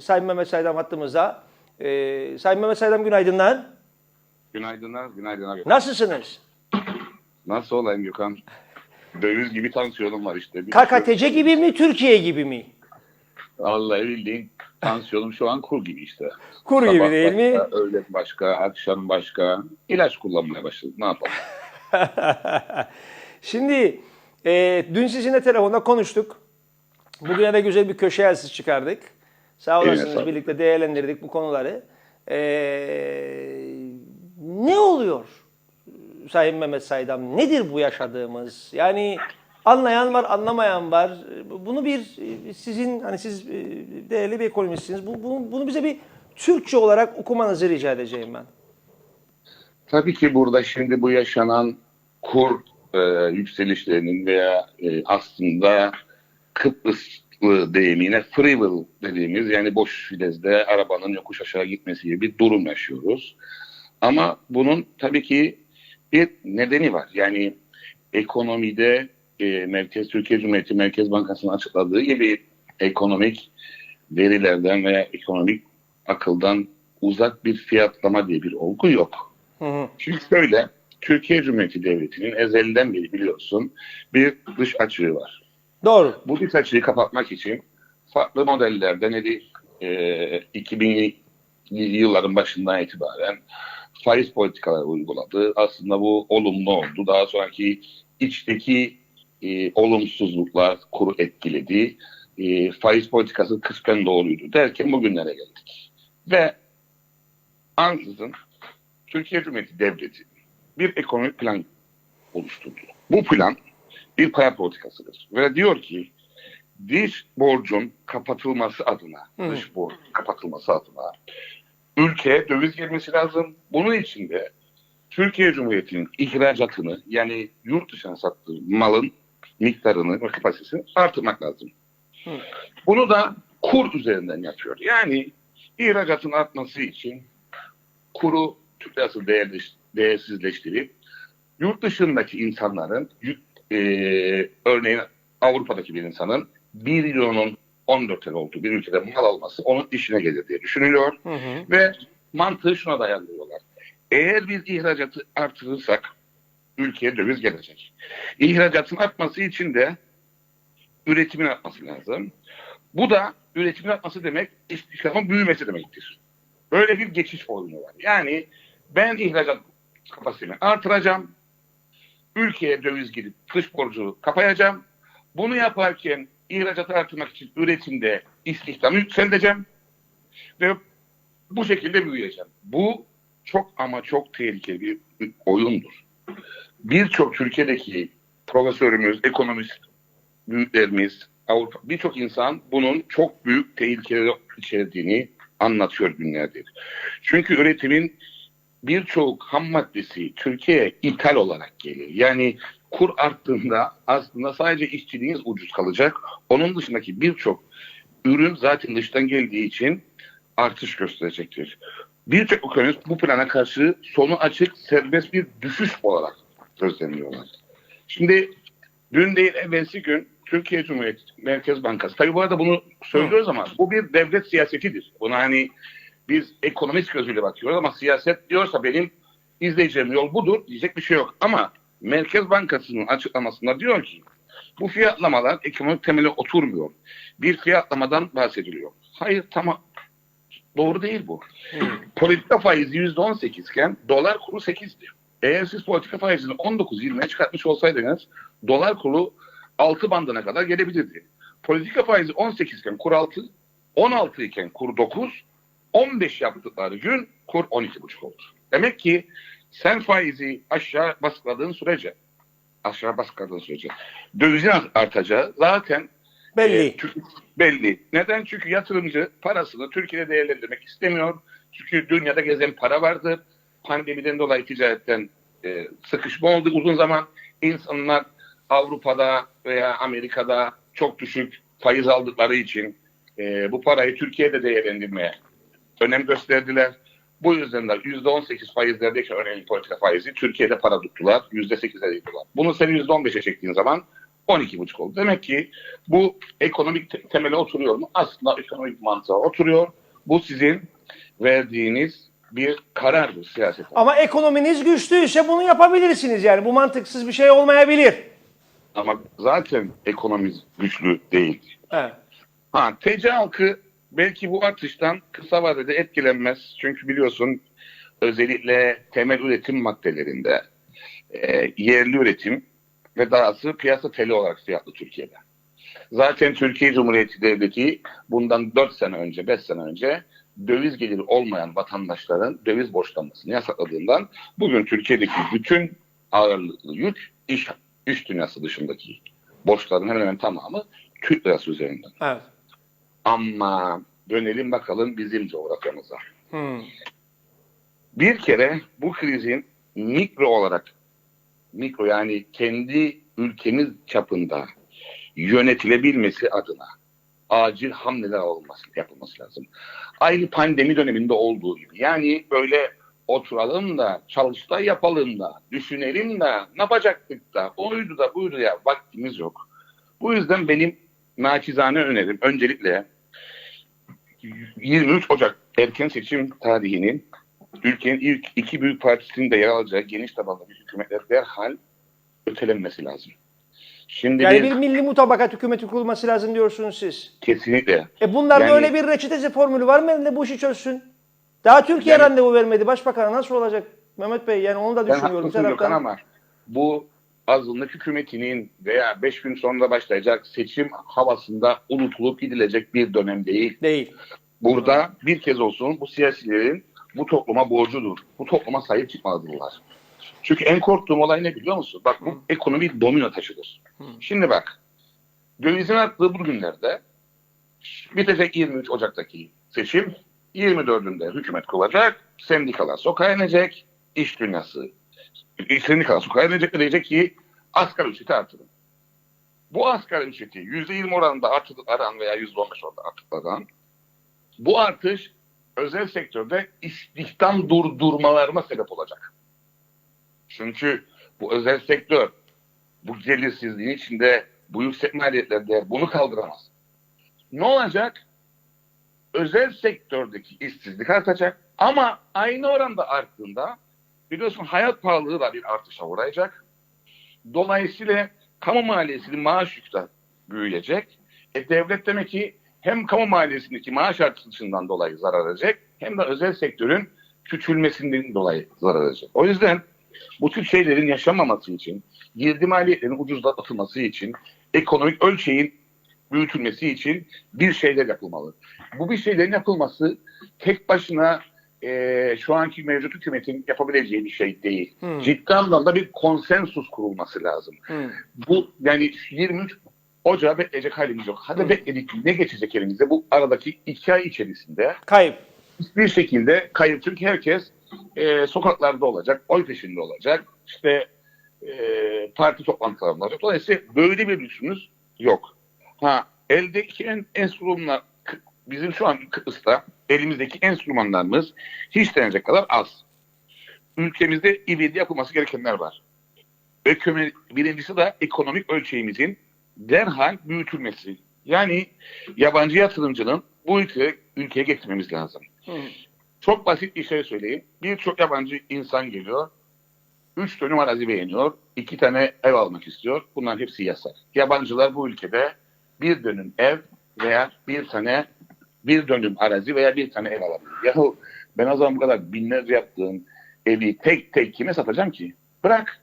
Sayın Mehmet Saydam hattımızda. Ee, Sayın Mehmet Saydam günaydınlar. Günaydınlar, günaydınlar. Nasılsınız? Nasıl olayım Gökhan? Döviz gibi tansiyonum var işte. Bir KKTC gibi mi, Türkiye gibi mi? Vallahi bildiğin tansiyonum şu an kur gibi işte. Kur gibi Sabah değil mi? başka, Öğlen başka, akşam başka. İlaç kullanmaya başladım. Ne yapalım? Şimdi e, dün sizinle telefonda konuştuk. Bugüne de güzel bir köşe yazısı çıkardık. Sağ olasınız birlikte değerlendirdik bu konuları. E, ne oluyor Sayın Mehmet Saydam? Nedir bu yaşadığımız? Yani anlayan var, anlamayan var. Bunu bir sizin hani siz e, değerli bir ekonomistsiniz. Bu, bu- bunu bize bir Türkçe olarak okumanızı rica edeceğim ben. Tabii ki burada şimdi bu yaşanan kur e, yükselişlerinin veya e, aslında Kıbrıslı deyimiyle free will dediğimiz yani boş filezde arabanın yokuş aşağı gitmesi gibi bir durum yaşıyoruz. Ama bunun tabii ki bir nedeni var. Yani ekonomide e, Merkez Türkiye Cumhuriyeti Merkez Bankası'nın açıkladığı gibi ekonomik verilerden veya ekonomik akıldan uzak bir fiyatlama diye bir olgu yok. Hı hı. Çünkü şöyle, Türkiye Cumhuriyeti Devleti'nin ezelden beri biliyorsun bir dış açığı var. Doğru. Bu dış açığı kapatmak için farklı modellerden neydi? E, 2000'li yılların başından itibaren faiz politikaları uyguladı. Aslında bu olumlu oldu. Daha sonraki içteki e, olumsuzluklar kuru etkiledi. E, faiz politikası kısmen doğruydu derken bugünlere geldik. Ve ansızın Türkiye Cumhuriyeti Devleti bir ekonomik plan oluşturdu. Bu plan bir para politikasıdır. Ve diyor ki dış borcun kapatılması adına, Hı. dış borç kapatılması adına ülkeye döviz girmesi lazım. Bunun için de Türkiye Cumhuriyeti'nin ihracatını yani yurt dışına sattığı malın miktarını ve kapasitesini artırmak lazım. Hı. Bunu da kur üzerinden yapıyor. Yani ihracatın artması için kuru Türk lirası değersizleştirip yurt dışındaki insanların e, örneğin Avrupa'daki bir insanın 1 milyonun 14 lira olduğu bir ülkede mal alması onun işine gelir diye düşünülüyor. Hı hı. Ve mantığı şuna dayanıyorlar. Eğer biz ihracatı artırırsak ülkeye döviz gelecek. İhracatın artması için de üretimin artması lazım. Bu da üretimin artması demek istihdamın büyümesi demektir. Böyle bir geçiş oyunu var. Yani ben ihracat kapasitemi artıracağım. Ülkeye döviz girip dış borcu kapayacağım. Bunu yaparken ihracatı artırmak için üretimde istihdamı yükselteceğim. Ve bu şekilde büyüyeceğim. Bu çok ama çok tehlikeli bir oyundur. Birçok Türkiye'deki profesörümüz, ekonomist büyüklerimiz, Avrupa birçok insan bunun çok büyük tehlikeleri içerdiğini anlatıyor günlerdir. Çünkü üretimin birçok ham maddesi Türkiye'ye ithal olarak gelir. Yani kur arttığında aslında sadece işçiliğiniz ucuz kalacak. Onun dışındaki birçok ürün zaten dıştan geldiği için artış gösterecektir. Birçok ekonomist bu plana karşı sonu açık serbest bir düşüş olarak gözlemliyorlar. Şimdi dün değil evvelsi gün Türkiye Cumhuriyeti Merkez Bankası, tabii bu arada bunu söylüyoruz ama bu bir devlet siyasetidir. Buna hani biz ekonomist gözüyle bakıyoruz ama siyaset diyorsa benim izleyeceğim yol budur diyecek bir şey yok. Ama Merkez Bankası'nın açıklamasında diyor ki bu fiyatlamalar ekonomik temele oturmuyor. Bir fiyatlamadan bahsediliyor. Hayır tamam doğru değil bu. Politika faizi %18 iken dolar kuru 8'di. Eğer siz politika faizini 19-20'ye çıkartmış olsaydınız dolar kuru 6 bandına kadar gelebilirdi. Politika faizi 18 iken kur 6, 16 iken kur 9, 15 yaptıkları gün kur 12,5 oldu. Demek ki sen faizi aşağı baskıladığın sürece aşağı baskıladığın sürece dövizin artacağı zaten Belli. e, çünkü- belli. Neden? Çünkü yatırımcı parasını Türkiye'de değerlendirmek istemiyor. Çünkü dünyada gezen para vardır. Pandemiden dolayı ticaretten e, sıkışma oldu uzun zaman. İnsanlar Avrupa'da veya Amerika'da çok düşük faiz aldıkları için e, bu parayı Türkiye'de değerlendirmeye önem gösterdiler. Bu yüzden de %18 faizlerdeki örneğin politika faizi Türkiye'de para tuttular. %8'e tuttular. Bunu sen %15'e çektiğin zaman 12,5 oldu. Demek ki bu ekonomik te- temele oturuyor mu? Aslında ekonomik mantığa oturuyor. Bu sizin verdiğiniz bir karardır siyaset. Ama ekonominiz güçlüyse bunu yapabilirsiniz yani. Bu mantıksız bir şey olmayabilir. Ama zaten ekonomimiz güçlü değil. Evet. Ha, TC halkı belki bu artıştan kısa vadede etkilenmez. Çünkü biliyorsun özellikle temel üretim maddelerinde e, yerli üretim ve dahası piyasa teli olarak fiyatlı Türkiye'de. Zaten Türkiye Cumhuriyeti Devleti bundan 4 sene önce, 5 sene önce döviz geliri olmayan vatandaşların döviz borçlanmasını yasakladığından bugün Türkiye'deki bütün ağırlıklı yük iş, iş dünyası dışındaki borçların hemen hemen tamamı Türk lirası üzerinden. Evet. Ama dönelim bakalım bizim coğrafyamıza. Hmm. Bir kere bu krizin mikro olarak, mikro yani kendi ülkemiz çapında yönetilebilmesi adına acil hamleler olması, yapılması lazım. Aynı pandemi döneminde olduğu gibi. Yani böyle oturalım da, çalışta yapalım da, düşünelim de, ne yapacaktık da, oydu da buydu ya vaktimiz yok. Bu yüzden benim naçizane önerim öncelikle 23 Ocak erken seçim tarihinin ülkenin ilk iki büyük partisinin de yer alacağı geniş tabanlı bir hükümetle derhal ötelenmesi lazım. Şimdi Yani biz bir milli mutabakat hükümeti kurulması lazım diyorsunuz siz. kesinlikle E bunlarda Yani- öyle bir reçetesi formülü var mı elinde bu işi çözsün? Daha Türkiye Yani- randevu vermedi başbakana nasıl olacak Mehmet Bey? Yani onu da ben düşünüyorum. haklısın Gökhan taraftan. ama bu azınlık hükümetinin veya 5 gün sonra başlayacak seçim havasında unutulup gidilecek bir dönem değil. Değil. Burada bir kez olsun bu siyasilerin bu topluma borcudur. Bu topluma sahip çıkmalıdırlar. Çünkü en korktuğum olay ne biliyor musun? Bak bu ekonomi domino taşıdır. Şimdi bak dövizin arttığı bu günlerde bitecek 23 Ocak'taki seçim 24'ünde hükümet kurulacak, sendikalar sokağa inecek, iş dünyası sendikalar sokağa inecek ve diyecek ki asgari ücreti artırın. Bu asgari ücreti %20 oranında artıran veya %15 oranında artıran bu artış özel sektörde istihdam durdurmalarına sebep olacak. Çünkü bu özel sektör bu gelirsizliğin içinde bu yüksek maliyetlerde bunu kaldıramaz. Ne olacak? Özel sektördeki işsizlik artacak ama aynı oranda arttığında biliyorsun hayat pahalılığı da bir artışa uğrayacak. Dolayısıyla kamu maliyesinin maaş yükü de büyüyecek. E devlet demek ki hem kamu maliyesindeki maaş artışından dolayı zarar edecek hem de özel sektörün küçülmesinden dolayı zarar edecek. O yüzden bu tür şeylerin yaşanmaması için, girdi maliyetlerin ucuzlatılması için, ekonomik ölçeğin büyütülmesi için bir şeyler yapılmalı. Bu bir şeylerin yapılması tek başına eee, şu anki mevcut hükümetin yapabileceği bir şey değil. Hmm. Ciddi anlamda bir konsensus kurulması lazım. Hmm. Bu yani 23 Ocağı bekleyecek halimiz yok. Hadi Hı. bekledik ne geçecek elimizde bu aradaki iki ay içerisinde Kayıp. bir şekilde kayıp. Çünkü herkes e, sokaklarda olacak, oy peşinde olacak, işte e, parti toplantılarında olacak. Dolayısıyla böyle bir lüksümüz yok. Ha eldeki en enstrümanlar bizim şu an Kıbrıs'ta elimizdeki enstrümanlarımız hiç denecek kadar az. Ülkemizde ivedi yapılması gerekenler var. Ekonomi, birincisi de ekonomik ölçeğimizin derhal büyütülmesi. Yani yabancı yatırımcının bu ülkeye, ülkeye getirmemiz lazım. Hmm. Çok basit bir şey söyleyeyim. Birçok yabancı insan geliyor. Üç dönüm arazi beğeniyor. iki tane ev almak istiyor. Bunların hepsi yasak. Yabancılar bu ülkede bir dönüm ev veya bir tane bir dönüm arazi veya bir tane ev alabilir. Yahu ben o zaman bu kadar binlerce yaptığım evi tek tek kime satacağım ki? Bırak.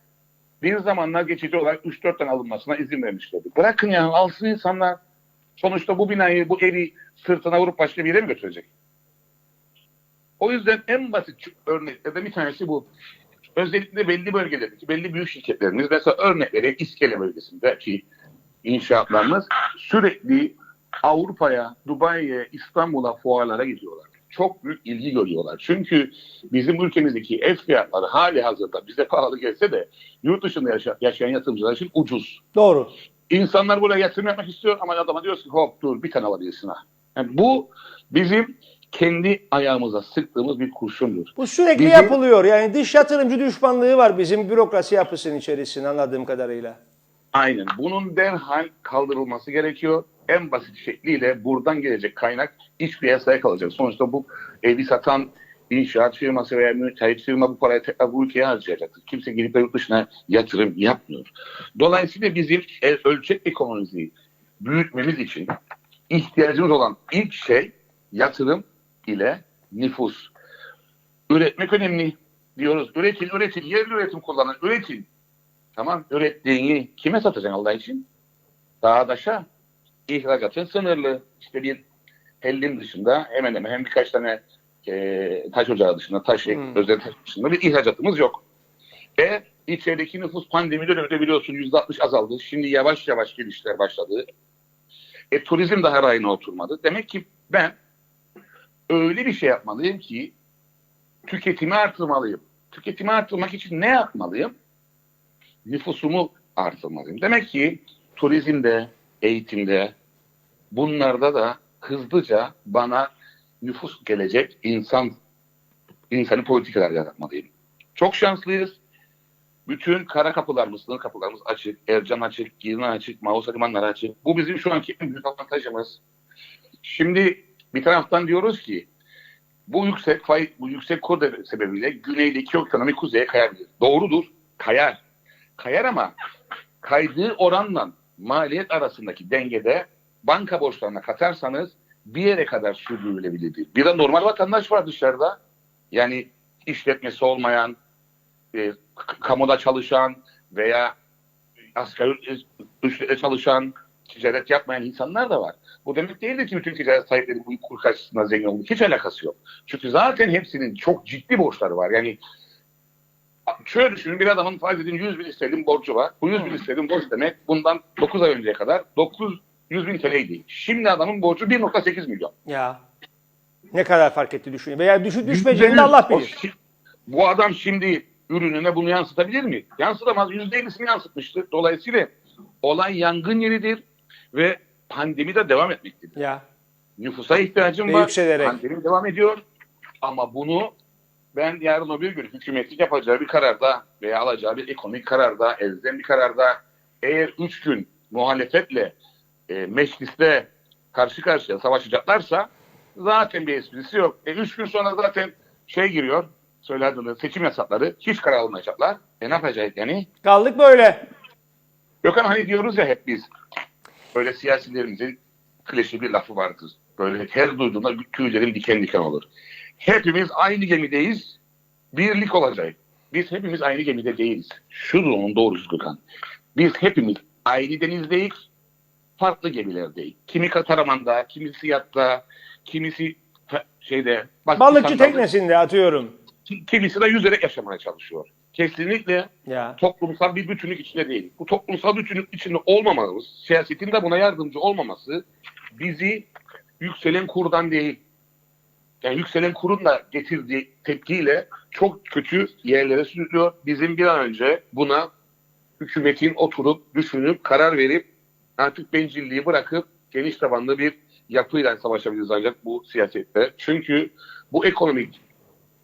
Bir zamanlar geçici olarak 3-4 tane alınmasına izin vermişlerdi. Bırakın ya alsın insanlar. Sonuçta bu binayı, bu evi sırtına vurup başka bir yere mi götürecek? O yüzden en basit örneklerden bir tanesi bu. Özellikle belli bölgelerdeki, belli büyük şirketlerimiz mesela örnek vereyim İskele bölgesindeki inşaatlarımız sürekli Avrupa'ya, Dubai'ye, İstanbul'a fuarlara gidiyorlar. Çok büyük ilgi görüyorlar. Çünkü bizim ülkemizdeki ev fiyatları hali hazırda bize pahalı gelse de yurt dışında yaşa- yaşayan yatırımcılar için ucuz. Doğru. İnsanlar buraya yatırım yapmak istiyor ama adama diyoruz ki hop dur bir tane alabilirsin ha. Yani bu bizim kendi ayağımıza sıktığımız bir kurşundur. Bu sürekli Bizim- yapılıyor. Yani dış yatırımcı düşmanlığı var bizim bürokrasi yapısının içerisinde anladığım kadarıyla. Aynen. Bunun derhal kaldırılması gerekiyor. En basit şekliyle buradan gelecek kaynak iç piyasaya kalacak. Sonuçta bu evi satan inşaat firması veya müteahhit firma bu parayı tekrar bu ülkeye harcayacaktır. Kimse gidip yurt dışına yatırım yapmıyor. Dolayısıyla bizim el- ölçek ekonomimizi büyütmemiz için ihtiyacımız olan ilk şey yatırım ile nüfus. Üretmek önemli diyoruz. Üretin, üretin, yerli üretim kullanın, üretin. Tamam, ürettiğini kime satacaksın Allah için? Dağdaşa. İhracatın sınırlı. İşte bir Hellim dışında hemen hemen hem birkaç tane e, taş ocağı dışında, taş Hmm. özel taş dışında bir ihracatımız yok. Ve içerideki nüfus pandemi döneminde biliyorsun %60 azaldı. Şimdi yavaş yavaş gelişler başladı. E, turizm daha rayına oturmadı. Demek ki ben öyle bir şey yapmalıyım ki tüketimi artırmalıyım. Tüketimi artırmak için ne yapmalıyım? Nüfusumu artırmalıyım. Demek ki turizmde, eğitimde, bunlarda da hızlıca bana nüfus gelecek insan insanı politikalar yaratmalıyım. Çok şanslıyız. Bütün kara kapılarımız, sınır kapılarımız açık. Ercan açık, Girne açık, Mausa limanları açık. Bu bizim şu anki en büyük avantajımız. Şimdi bir taraftan diyoruz ki bu yüksek faiz, bu yüksek kur sebebiyle güneydeki ekonomi kuzeye kayabilir. Doğrudur, kayar. Kayar ama kaydığı oranla maliyet arasındaki dengede banka borçlarına katarsanız bir yere kadar sürdürülebilir. Bir de normal vatandaş var dışarıda. Yani işletmesi olmayan, e, kamuda çalışan veya asgari ücretle çalışan, ticaret yapmayan insanlar da var. Bu demek değildir ki bütün ticaret sahipleri bu kur karşısında zengin oldu. Hiç alakası yok. Çünkü zaten hepsinin çok ciddi borçları var. Yani şöyle düşünün bir adamın farz edin 100 bin istedim borcu var. Bu 100 bin istedim borç demek bundan 9 ay önceye kadar 900 bin TL'ydi. Şimdi adamın borcu 1.8 milyon. Ya. Ne kadar fark etti düşünün. Veya düşüp düşmeyeceğini de. Allah O bilir. şi- Bu adam şimdi ürününe bunu yansıtabilir mi? Yansıtamaz. %50'sini yansıtmıştır. Dolayısıyla olay yangın yeridir ve pandemi de devam etmektedir. Ya. Nüfusa ihtiyacım Ve var. yükselerek. Pandemi devam ediyor. Ama bunu ben yarın o bir gün hükümetlik yapacağı bir kararda veya alacağı bir ekonomik kararda, elzem bir kararda eğer üç gün muhalefetle e, mecliste karşı karşıya savaşacaklarsa zaten bir esprisi yok. E, üç gün sonra zaten şey giriyor, söylediğinde seçim yasakları hiç karar almayacaklar. E ne yapacak yani? Kaldık böyle. Gökhan hani diyoruz ya hep biz böyle siyasilerimizin klişe bir lafı vardır. Böyle her duyduğumda tüylerim diken diken olur. Hepimiz aynı gemideyiz. Birlik olacak. Biz hepimiz aynı gemide değiliz. Şudur onun doğrusu Gökhan. Biz hepimiz aynı denizdeyiz. Farklı gemilerdeyiz. Kimi Kataraman'da, kimisi yatta, kimisi şeyde Balıkçı teknesinde atıyorum. kimisi de yüzerek yaşamaya çalışıyor. Kesinlikle Ya. toplumsal bir bütünlük içinde değil. Bu toplumsal bütünlük içinde olmamamız, siyasetin de buna yardımcı olmaması bizi yükselen kurdan değil, yani yükselen kurun da getirdiği tepkiyle çok kötü yerlere sürüklüyor. Bizim bir an önce buna hükümetin oturup, düşünüp, karar verip artık bencilliği bırakıp geniş tabanlı bir yapıyla savaşabiliriz ancak bu siyasette. Çünkü bu ekonomik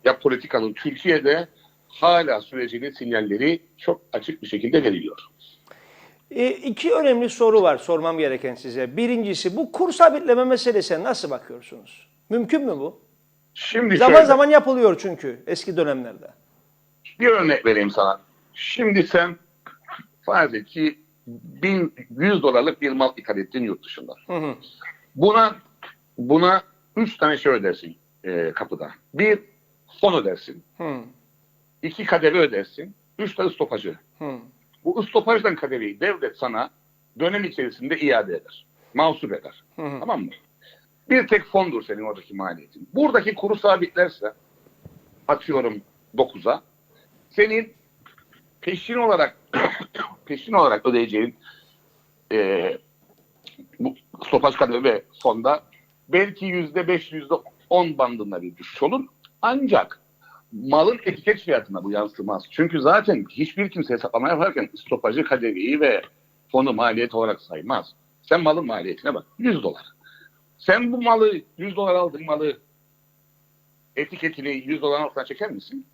ya politikanın Türkiye'de hala sürecinin sinyalleri çok açık bir şekilde veriliyor. E, iki önemli soru var sormam gereken size. Birincisi bu kur sabitleme meselesine nasıl bakıyorsunuz? Mümkün mü bu? Şimdi Zaman şöyle, zaman yapılıyor çünkü eski dönemlerde. bir örnek vereyim sana. Şimdi sen farz et ki 1100 dolarlık bir mal ithal ettin yurt dışında. Hı hı. Buna buna üç tane şey ödersin e, kapıda. Bir fon ödersin. Hı. iki kadeve ödersin. Üç de stopajı. Hı. Bu stopajdan kadeveyi devlet sana dönem içerisinde iade eder. Mahsup eder. Hı hı. Tamam mı? Bir tek fondur senin oradaki maliyetin. Buradaki kuru sabitlerse atıyorum 9'a senin peşin olarak peşin olarak ödeyeceğin e, bu stopaj kademe ve fonda belki yüzde beş, yüzde on bandında bir düşüş olur. Ancak malın etiket fiyatına bu yansımaz. Çünkü zaten hiçbir kimse hesaplama yaparken stopajı kadeveyi ve fonu maliyet olarak saymaz. Sen malın maliyetine bak. 100 dolar. Sen bu malı 100 dolar aldığın malı etiketini 100 dolar altına çeker misin?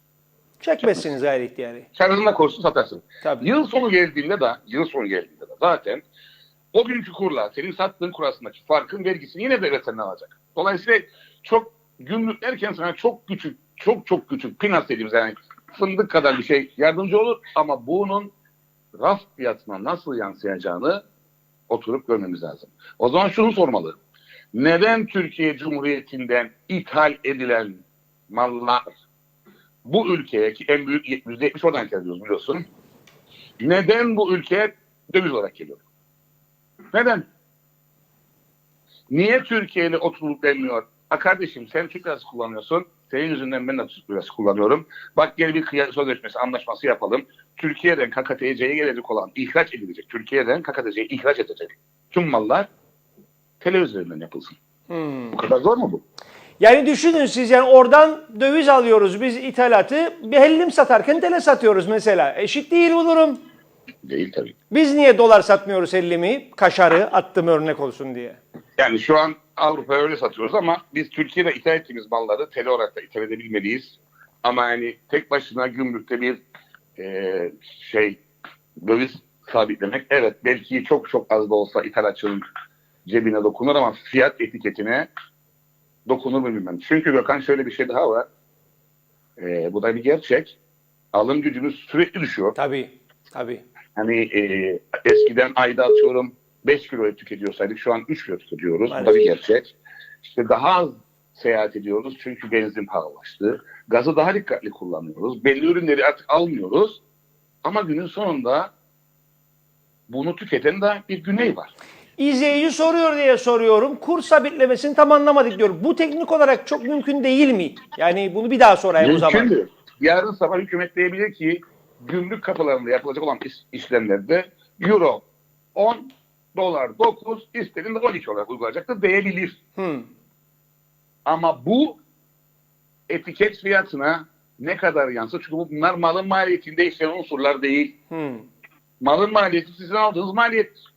Çekmezsiniz gayret yani. Kararına koysun satarsın. Tabii. Yıl sonu geldiğinde de yıl sonu geldiğinde de zaten o günkü kurla senin sattığın kur arasındaki farkın vergisini yine devlet senden alacak. Dolayısıyla çok gümrük derken sana çok küçük çok çok küçük pinat dediğimiz yani fındık kadar bir şey yardımcı olur ama bunun raf fiyatına nasıl yansıyacağını oturup görmemiz lazım. O zaman şunu sormalı. Neden Türkiye Cumhuriyeti'nden ithal edilen mallar bu ülkeye ki en büyük %70 oradan geliyoruz biliyorsun. Neden bu ülkeye döviz olarak geliyor? Neden? Niye Türkiye'yle oturulup denmiyor? Ha kardeşim sen Türk lirası kullanıyorsun. Senin yüzünden ben de Türk lirası kullanıyorum. Bak gel bir kıyas sözleşmesi, anlaşması yapalım. Türkiye'den KKTC'ye gelecek olan, ihraç edilecek. Türkiye'den KKTC'ye ihraç edecek. Tüm mallar televizyon üzerinden yapılsın. Hmm. Bu kadar zor mu bu? Yani düşünün siz yani oradan döviz alıyoruz biz ithalatı. Bir hellim satarken tele satıyoruz mesela. Eşit değil bu durum. Değil tabii. Biz niye dolar satmıyoruz hellimi? Kaşarı attım örnek olsun diye. Yani şu an Avrupa'ya öyle satıyoruz ama biz Türkiye'de ithal ettiğimiz malları tele olarak da ithal edebilmeliyiz. Ama yani tek başına gümrükte bir e, şey döviz sabitlemek evet belki çok çok az da olsa ithalatçının cebine dokunur ama fiyat etiketine dokunur mu bilmem. Çünkü Gökhan şöyle bir şey daha var. E, bu da bir gerçek. Alım gücümüz sürekli düşüyor. Tabii. Tabii. Hani e, eskiden ayda atıyorum 5 kilo tüketiyorsaydık şu an 3 kilo tüketiyoruz. Bu da Maalesef. bir gerçek. İşte daha az seyahat ediyoruz çünkü benzin pahalılaştı. Gazı daha dikkatli kullanıyoruz. Belli ürünleri artık almıyoruz. Ama günün sonunda bunu tüketen de bir güney var. İzleyici soruyor diye soruyorum. Kur sabitlemesini tam anlamadık diyor. Bu teknik olarak çok mümkün değil mi? Yani bunu bir daha sorayım o zaman. Mümkündür. Yarın sabah hükümet diyebilir ki gümrük kapılarında yapılacak olan iş- işlemlerde euro 10, dolar 9, istediğinde 12 olarak uygulayacaktır diyebilir. Hmm. Ama bu etiket fiyatına ne kadar yansır? Çünkü bunlar malın maliyetinde işleyen unsurlar değil. Hmm. Malın maliyeti sizin aldığınız maliyettir.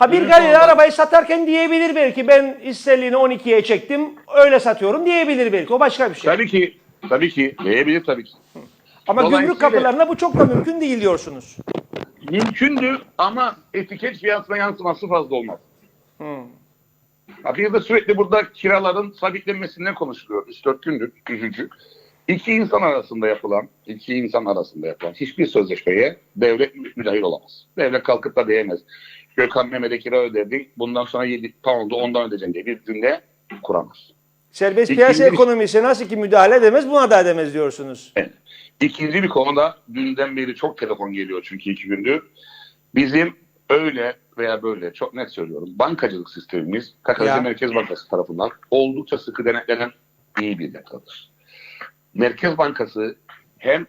Ha bir Günün galeri sonunda- arabayı satarken diyebilir belki ben isterliğini 12'ye çektim öyle satıyorum diyebilir belki o başka bir şey. Tabii ki, tabii ki, diyebilir tabii ki. Ama Dolayısıyla- gümrük kapılarında bu çok da mümkün değil diyorsunuz. Mümkündür ama etiket fiyatına yansıması fazla olmaz. Hmm. Ha, Bir de sürekli burada kiraların sabitlenmesinden konuşuluyor. 3-4 gündür üzücü. İki insan arasında yapılan, iki insan arasında yapılan hiçbir sözleşmeye devlet mü- müdahil olamaz. Devlet kalkıp da diyemez. Gökhan Mehmet'e kira ödedin, bundan sonra 7 pound'u ondan ödeyeceksin diye bir cümle kuramaz. Serbest İkinci piyasa bir- ekonomisi nasıl ki müdahale edemez buna da edemez diyorsunuz. Evet. İkinci bir konuda dünden beri çok telefon geliyor çünkü iki gündür. Bizim öyle veya böyle çok net söylüyorum. Bankacılık sistemimiz Ya. Merkez Bankası tarafından oldukça sıkı denetlenen iyi bir yapıdır. Merkez Bankası hem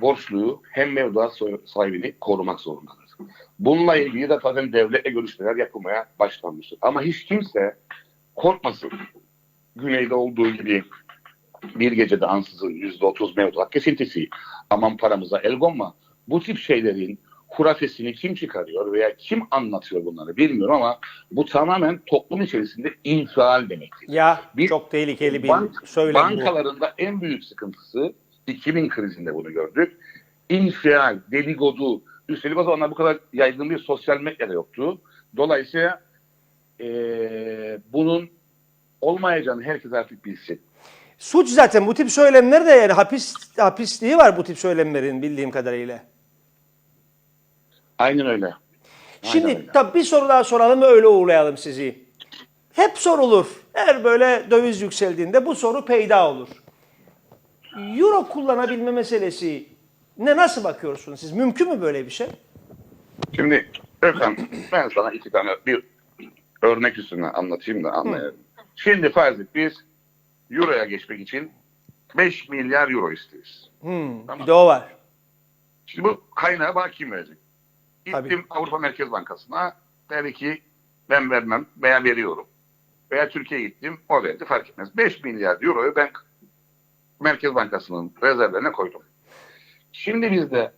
borçluyu hem mevduat sahibini korumak zorundadır. Bununla ilgili de zaten devletle görüşmeler yapılmaya başlanmıştır. Ama hiç kimse korkmasın. Güneyde olduğu gibi bir gecede ansızın yüzde otuz mevduat kesintisi. Aman paramıza el konma. Bu tip şeylerin hurafesini kim çıkarıyor veya kim anlatıyor bunları bilmiyorum ama bu tamamen toplum içerisinde infial demektir. Ya Bir- çok tehlikeli bir Bank- söylem bu. bankalarında en büyük sıkıntısı 2000 krizinde bunu gördük. İnfial, dedikodu, üstelik o zamanlar bu kadar yaygın bir sosyal medya da yoktu. Dolayısıyla eee, bunun olmayacağını herkes artık bilsin. Suç zaten bu tip söylemler de yani hapis hapisliği var bu tip söylemlerin bildiğim kadarıyla. Aynen öyle. Aynen Şimdi öyle. tabii bir soru daha soralım ve öyle uğurlayalım sizi. Hep sorulur. Her böyle döviz yükseldiğinde bu soru peyda olur. Euro kullanabilme meselesi ne nasıl bakıyorsunuz siz? Mümkün mü böyle bir şey? Şimdi Ökan ben sana iki tane bir örnek üstüne anlatayım da anlayalım. Şimdi farz et biz Euro'ya geçmek için 5 milyar Euro isteriz. Hmm, Tamam. Bir de o var. Şimdi bu kaynağı bana kim verecek? Gittim Tabii. Avrupa Merkez Bankası'na dedi ki ben vermem veya veriyorum. Veya Türkiye'ye gittim o verdi fark etmez. 5 milyar Euro'yu ben Merkez Bankası'nın rezervlerine koydum. Şimdi bizde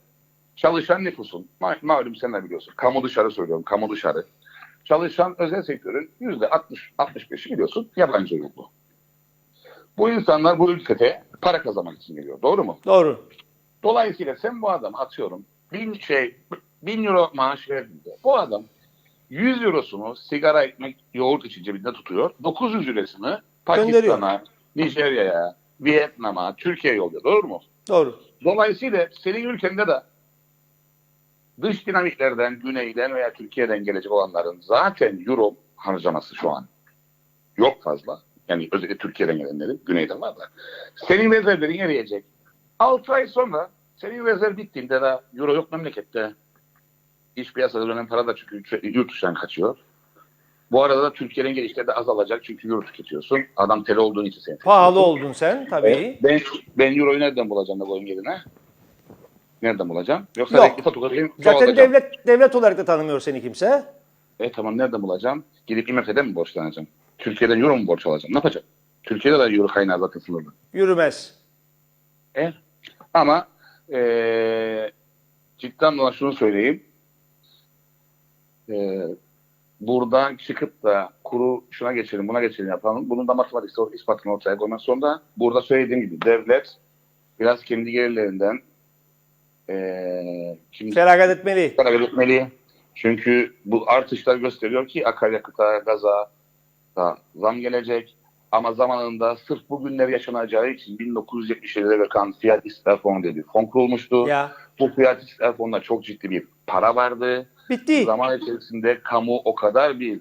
çalışan nüfusun, ma- malum sen de biliyorsun, kamu dışarı söylüyorum, kamu dışarı. Çalışan özel sektörün yüzde 60-65'i biliyorsun yabancı uyruklu. Bu insanlar bu ülkede para kazanmak için geliyor. Doğru mu? Doğru. Dolayısıyla sen bu adam atıyorum bin şey bin euro maaş verdiğinde bu adam 100 eurosunu sigara ekmek yoğurt için cebinde tutuyor. 900 eurosunu Gönderiyor. Pakistan'a, Nijerya'ya, Vietnam'a, Türkiye'ye yolluyor. Doğru mu? Doğru. Dolayısıyla senin ülkende de dış dinamiklerden, güneyden veya Türkiye'den gelecek olanların zaten euro harcaması şu an yok fazla. Yani özellikle Türkiye'den gelenlerin, güneyden var da. Senin rezervlerin eriyecek. 6 ay sonra senin rezerv bittiğinde de euro yok memlekette. İş piyasada dönen para da çünkü yurt dışından kaçıyor. Bu arada da Türkiye'nin gelişleri de azalacak çünkü euro tüketiyorsun. Adam tele olduğun için seni Pahalı oldun sen tabii. Ben, ben euroyu nereden bulacağım da koyayım yerine? Nereden bulacağım? Yoksa Yok. fotoğrafı Zaten devlet devlet olarak da tanımıyor seni kimse. E tamam nereden bulacağım? Gidip IMF'den mi borçlanacağım? Türkiye'den euro mu borç alacağım? Ne yapacağım? Türkiye'de de euro kaynağı zaten sınırlı. Yürümez. E? Ama e, cidden şunu söyleyeyim. E, buradan çıkıp da kuru şuna geçelim buna geçelim yapalım. Bunun da matematiksel ispatını ortaya koymak zorunda. Burada söylediğim gibi devlet biraz kendi gelirlerinden e, şimdi Feragat etmeli. para belirtmeli. Çünkü bu artışlar gösteriyor ki akaryakıta, gaza da zam gelecek. Ama zamanında sırf bu günler yaşanacağı için 1977'de bakan Fiyat İstihdam Fonu dedi. Fon kurulmuştu. Ya Bu Fiyat İstihdam Fonu'nda çok ciddi bir para vardı. Bitti. Zaman içerisinde kamu o kadar bir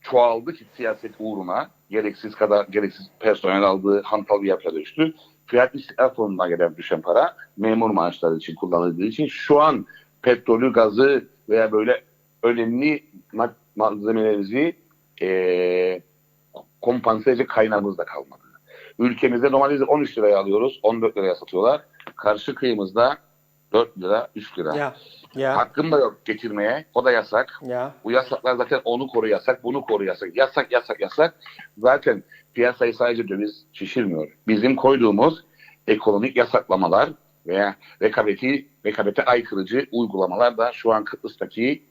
çoğaldı ki siyaset uğruna gereksiz kadar gereksiz personel aldığı hantal bir yapıya düştü. Fiyat İstihdam Fonu'na gelen düşen para memur maaşları için kullanıldığı için şu an petrolü, gazı veya böyle önemli ma- malzemelerimizi eee kompanse edecek kaynağımız da kalmadı. Ülkemizde normalde 13 liraya alıyoruz, 14 liraya satıyorlar. Karşı kıyımızda 4 lira, 3 lira. Ya ya Hakkım da yok getirmeye. O da yasak. ya. Bu yasaklar zaten onu koru yasak, bunu koru yasak. Yasak, yasak, yasak. Zaten piyasayı sadece döviz şişirmiyor. Bizim koyduğumuz ekonomik yasaklamalar veya rekabeti, rekabete aykırıcı uygulamalar da şu an Kıbrıs'taki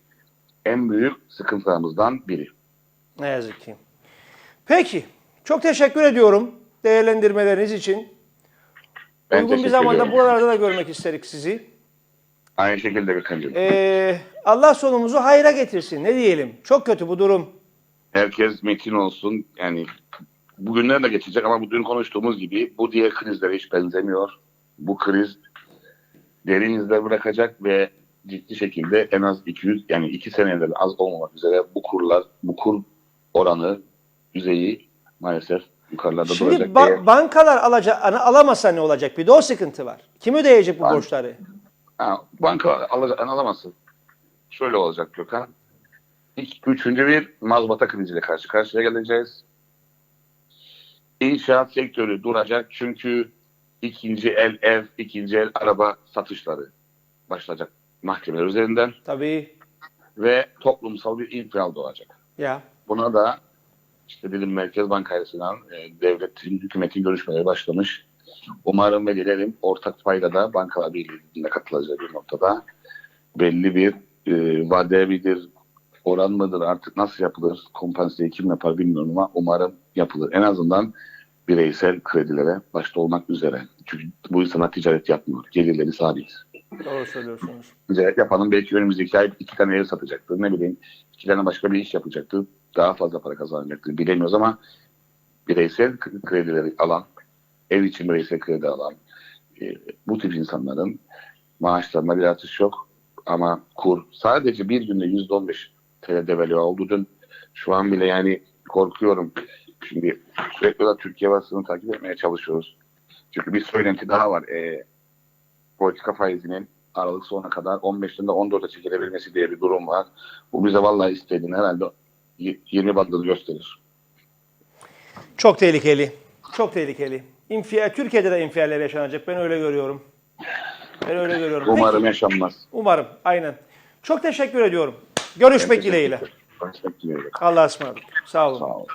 en büyük sıkıntılarımızdan biri. Ne yazık ki. Peki. Çok teşekkür ediyorum değerlendirmeleriniz için. Ben Uygun bir zamanda ediyorum. buralarda da görmek isterik sizi. Aynı şekilde Gökhan'cığım. Ee, Allah sonumuzu hayra getirsin. Ne diyelim? Çok kötü bu durum. Herkes metin olsun. Yani bugünler de geçecek ama bugün konuştuğumuz gibi bu diğer krizlere hiç benzemiyor. Bu kriz derin izler bırakacak ve ciddi şekilde en az 200 yani 2 seneden az olmamak üzere bu kurlar, bu kur oranı düzeyi maalesef yukarılarda Şimdi duracak ba- diye. bankalar alacak, hani alamasa ne olacak? Bir de o sıkıntı var. Kim ödeyecek bu Bank- borçları? Ha, banka alacak, alamazsın. Şöyle olacak Gökhan. İlk, üçüncü bir mazbata kriziyle karşı karşıya geleceğiz. İnşaat sektörü duracak çünkü ikinci el ev, ikinci el araba satışları başlayacak mahkemeler üzerinden Tabii. ve toplumsal bir infial doğacak. Ya. Buna da işte dedim Merkez Bankası'ndan e, devletin, hükümetin görüşmeleri başlamış. Umarım ve dilerim ortak paydada Bankalar Birliği'ne katılacağı bir noktada belli bir e, vade midir, oran mıdır artık nasıl yapılır, kompanseyi kim yapar bilmiyorum ama umarım yapılır. En azından bireysel kredilere başta olmak üzere. Çünkü bu insanlar ticaret yapmıyor. Gelirleri sabit. Doğru söylüyorsunuz. Ticaret yapanın belki önümüzdeki ay iki tane ev satacaktır. Ne bileyim iki tane başka bir iş yapacaktır. Daha fazla para kazanacaktır. Bilemiyoruz ama bireysel kredileri alan, ev için bireysel kredi alan e, bu tip insanların maaşlarında bir artış yok. Ama kur sadece bir günde yüzde on beş TL devalüe oldu dün. Şu an bile yani korkuyorum. Şimdi sürekli olarak Türkiye basını takip etmeye çalışıyoruz. Çünkü bir söylenti daha var. E, politika faizinin Aralık sonuna kadar 15'ten de 14'e çekilebilmesi diye bir durum var. Bu bize vallahi istediğin herhalde y- 20 bandını gösterir. Çok tehlikeli. Çok tehlikeli. İnfial, Türkiye'de de infialler yaşanacak. Ben öyle görüyorum. Ben öyle görüyorum. Umarım Peki. yaşanmaz. Umarım. Aynen. Çok teşekkür ediyorum. Görüşmek dileğiyle. Görüşmek dileğiyle. Allah'a ısmarladık. Sağ olun. Sağ olun.